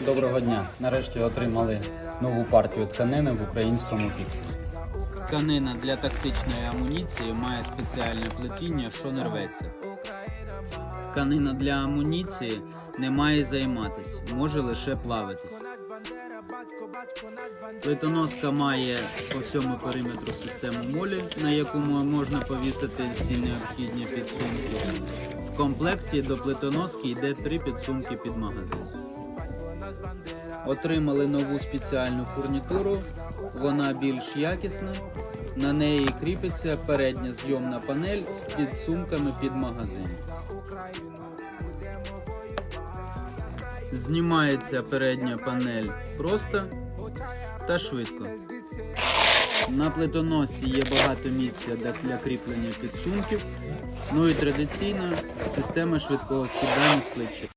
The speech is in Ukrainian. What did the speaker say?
Доброго дня! Нарешті отримали нову партію тканини в українському піксі. Тканина для тактичної амуніції має спеціальне плетіння, що не рветься. Тканина для амуніції не має займатися, може лише плавитись. Плитоноска має по всьому периметру систему молі, на яку мо- можна повісити всі необхідні підсумки. Комплекті до плитоноски йде три підсумки під магазин. Отримали нову спеціальну фурнітуру, вона більш якісна. На неї кріпиться передня зйомна панель з підсумками під магазин. Знімається передня панель просто та швидко. На плитоносі є багато місця для- кріплення підсумків. Ну і традиційно система швидкого скидання з плеча.